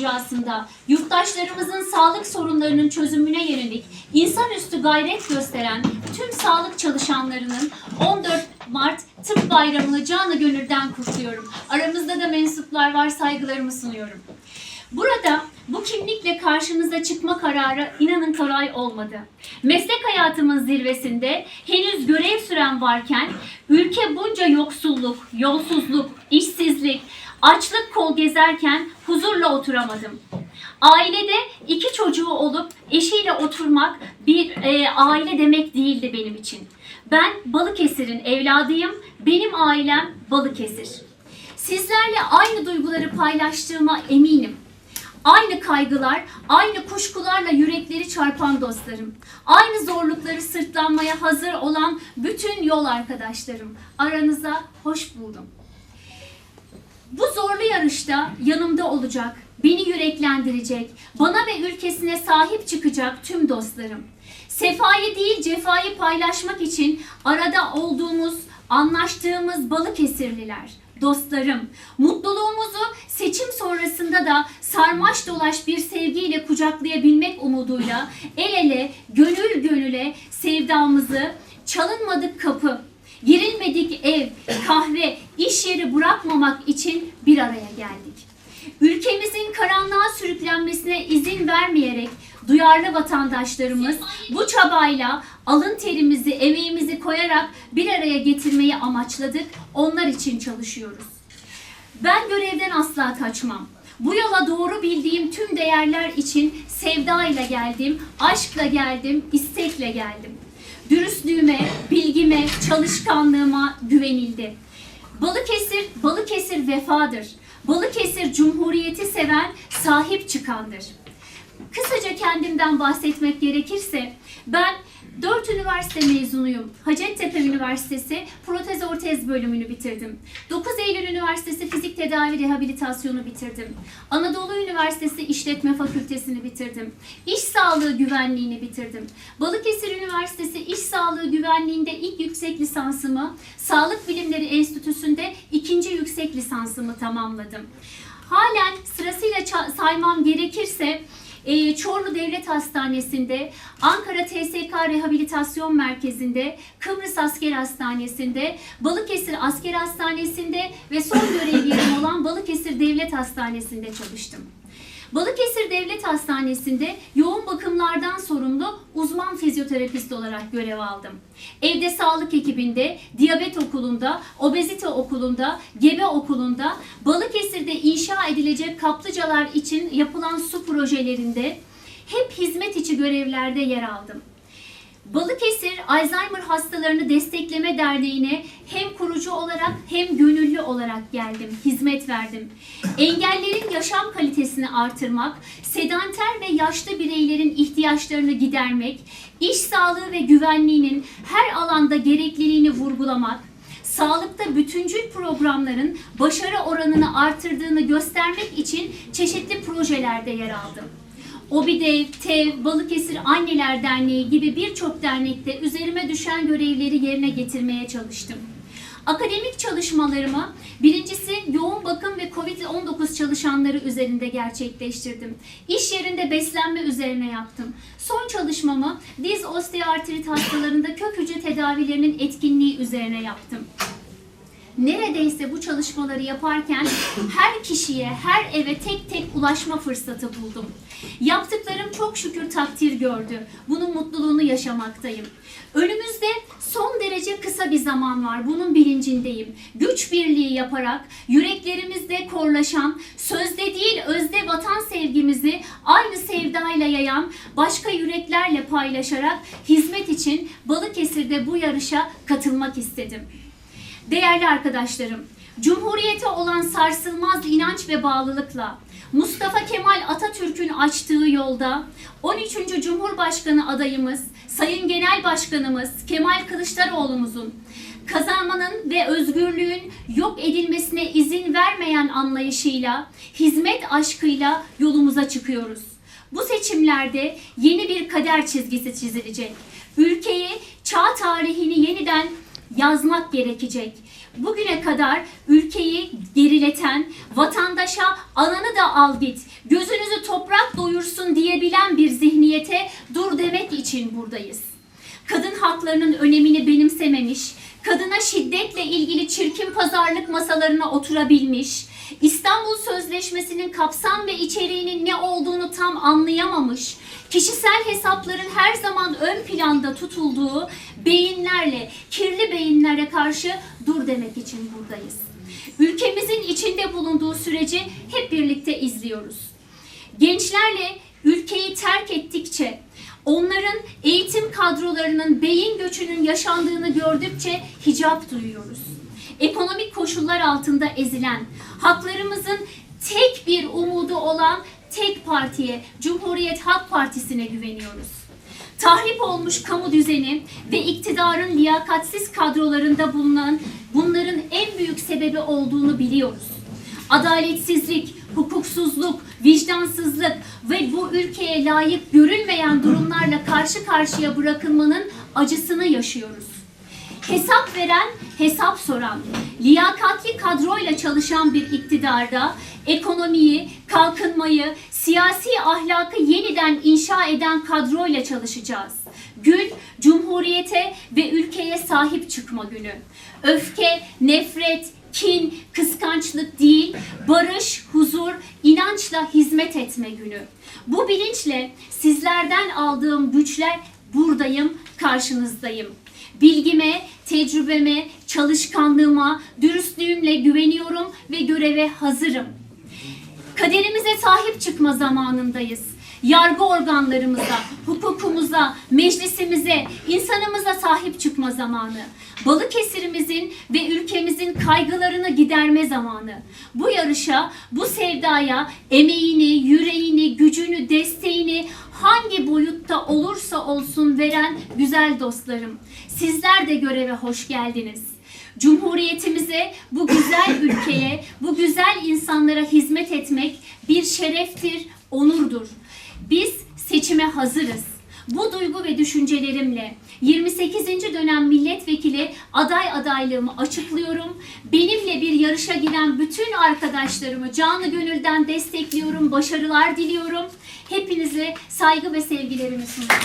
icrasında yurttaşlarımızın sağlık sorunlarının çözümüne yönelik insanüstü gayret gösteren tüm sağlık çalışanlarının 14 Mart Tıp Bayramı'nı canı gönülden kutluyorum. Aramızda da mensuplar var, saygılarımı sunuyorum. Burada bu kimlikle karşınıza çıkma kararı inanın kolay olmadı. Meslek hayatımın zirvesinde henüz görev süren varken ülke bunca yoksulluk, yolsuzluk, işsizlik, açlık kol gezerken huzurla oturamadım. Ailede iki çocuğu olup eşiyle oturmak bir e, aile demek değildi benim için. Ben Balıkesir'in evladıyım, benim ailem Balıkesir. Sizlerle aynı duyguları paylaştığıma eminim. Aynı kaygılar, aynı kuşkularla yürekleri çarpan dostlarım. Aynı zorlukları sırtlanmaya hazır olan bütün yol arkadaşlarım. Aranıza hoş buldum. Bu zorlu yarışta yanımda olacak, beni yüreklendirecek, bana ve ülkesine sahip çıkacak tüm dostlarım. Sefayı değil cefayı paylaşmak için arada olduğumuz, anlaştığımız Balıkesirliler, dostlarım. Mutluluğumuzu seçim sonrasında da sarmaş dolaş bir sevgiyle kucaklayabilmek umuduyla el ele, gönül gönüle sevdamızı çalınmadık kapı, girilmedik ev, için bir araya geldik. Ülkemizin karanlığa sürüklenmesine izin vermeyerek duyarlı vatandaşlarımız bu çabayla alın terimizi, emeğimizi koyarak bir araya getirmeyi amaçladık. Onlar için çalışıyoruz. Ben görevden asla kaçmam. Bu yola doğru bildiğim tüm değerler için sevdayla geldim, aşkla geldim, istekle geldim. Dürüstlüğüme, bilgime, çalışkanlığıma güvenildi. Balıkesir, Balıkesir vefadır. Balıkesir Cumhuriyeti seven, sahip çıkandır. Kısaca kendimden bahsetmek gerekirse ben 4 üniversite mezunuyum. Hacettepe Üniversitesi Protez Ortez bölümünü bitirdim. 9 Eylül Üniversitesi Fizik Tedavi Rehabilitasyonu bitirdim. Anadolu Üniversitesi İşletme Fakültesini bitirdim. İş Sağlığı Güvenliğini bitirdim. Balıkesir Üniversitesi İş Sağlığı Güvenliğinde ilk yüksek lisansımı, Sağlık Bilimleri Enstitüsü'nde ikinci yüksek lisansımı tamamladım. Halen sırasıyla saymam gerekirse e, Çorlu Devlet Hastanesi'nde, Ankara TSK Rehabilitasyon Merkezi'nde, Kıbrıs Asker Hastanesi'nde, Balıkesir Asker Hastanesi'nde ve son görev yerim olan Balıkesir Devlet Hastanesi'nde çalıştım. Balıkesir Devlet Hastanesi'nde yoğun bakımlardan sorumlu uzman fizyoterapist olarak görev aldım. Evde sağlık ekibinde, diyabet okulunda, obezite okulunda, gebe okulunda, Balıkesir'de inşa edilecek kaplıcalar için yapılan su projelerinde hep hizmet içi görevlerde yer aldım. Balıkesir Alzheimer Hastalarını Destekleme Derneği'ne hem kurucu olarak hem gönüllü olarak geldim, hizmet verdim. Engellerin yaşam kalitesini artırmak, sedanter ve yaşlı bireylerin ihtiyaçlarını gidermek, iş sağlığı ve güvenliğinin her alanda gerekliliğini vurgulamak, sağlıkta bütüncül programların başarı oranını artırdığını göstermek için çeşitli projelerde yer aldım. Obidev, TEV, Balıkesir Anneler Derneği gibi birçok dernekte üzerime düşen görevleri yerine getirmeye çalıştım. Akademik çalışmalarımı birincisi yoğun bakım ve COVID-19 çalışanları üzerinde gerçekleştirdim. İş yerinde beslenme üzerine yaptım. Son çalışmamı diz osteoartrit hastalarında kök hücre tedavilerinin etkinliği üzerine yaptım neredeyse bu çalışmaları yaparken her kişiye, her eve tek tek ulaşma fırsatı buldum. Yaptıklarım çok şükür takdir gördü. Bunun mutluluğunu yaşamaktayım. Önümüzde son derece kısa bir zaman var. Bunun bilincindeyim. Güç birliği yaparak yüreklerimizde korlaşan, sözde değil özde vatan sevgimizi aynı sevdayla yayan, başka yüreklerle paylaşarak hizmet için Balıkesir'de bu yarışa katılmak istedim. Değerli arkadaşlarım, Cumhuriyete olan sarsılmaz inanç ve bağlılıkla Mustafa Kemal Atatürk'ün açtığı yolda 13. Cumhurbaşkanı adayımız Sayın Genel Başkanımız Kemal Kılıçdaroğlu'muzun kazanmanın ve özgürlüğün yok edilmesine izin vermeyen anlayışıyla, hizmet aşkıyla yolumuza çıkıyoruz. Bu seçimlerde yeni bir kader çizgisi çizilecek. Ülkeyi, çağ tarihini yeniden yazmak gerekecek. bugüne kadar ülkeyi gerileten, vatandaşa alanı da al git, gözünüzü toprak doyursun diyebilen bir zihniyete dur demek için buradayız. Kadın haklarının önemini benimsememiş, kadına şiddetle ilgili çirkin pazarlık masalarına oturabilmiş, İstanbul Sözleşmesi'nin kapsam ve içeriğinin ne olduğunu tam anlayamamış, kişisel hesapların her zaman ön planda tutulduğu beyinlerle, kirli beyinlere karşı dur demek için buradayız. Ülkemizin içinde bulunduğu süreci hep birlikte izliyoruz. Gençlerle ülkeyi terk ettikçe, onların eğitim kadrolarının beyin göçünün yaşandığını gördükçe hicap duyuyoruz. Ekonomik koşullar altında ezilen, haklarımızın tek bir umudu olan tek partiye, Cumhuriyet Halk Partisi'ne güveniyoruz. Tahrip olmuş kamu düzeni ve iktidarın liyakatsiz kadrolarında bulunan bunların en büyük sebebi olduğunu biliyoruz adaletsizlik, hukuksuzluk, vicdansızlık ve bu ülkeye layık görülmeyen durumlarla karşı karşıya bırakılmanın acısını yaşıyoruz. Hesap veren, hesap soran, liyakatli kadroyla çalışan bir iktidarda ekonomiyi, kalkınmayı, siyasi ahlakı yeniden inşa eden kadroyla çalışacağız. Gün, cumhuriyete ve ülkeye sahip çıkma günü. Öfke, nefret, kin, kıskançlık değil, barış, huzur, inançla hizmet etme günü. Bu bilinçle sizlerden aldığım güçler buradayım, karşınızdayım. Bilgime, tecrübeme, çalışkanlığıma, dürüstlüğümle güveniyorum ve göreve hazırım. Kaderimize sahip çıkma zamanındayız. Yargı organlarımıza, hukukumuza, meclisimize, insanımıza sahip çıkma zamanı. Balıkesir'imizin ve ülkemizin kaygılarını giderme zamanı. Bu yarışa, bu sevdaya emeğini, yüreğini, gücünü, desteğini hangi boyutta olursa olsun veren güzel dostlarım. Sizler de göreve hoş geldiniz. Cumhuriyetimize, bu güzel ülkeye, bu güzel insanlara hizmet etmek bir şereftir, onurdur. Biz seçime hazırız. Bu duygu ve düşüncelerimle 28. dönem milletvekili aday adaylığımı açıklıyorum. Benimle bir yarışa giren bütün arkadaşlarımı canı gönülden destekliyorum, başarılar diliyorum. Hepinize saygı ve sevgilerimi sunuyorum.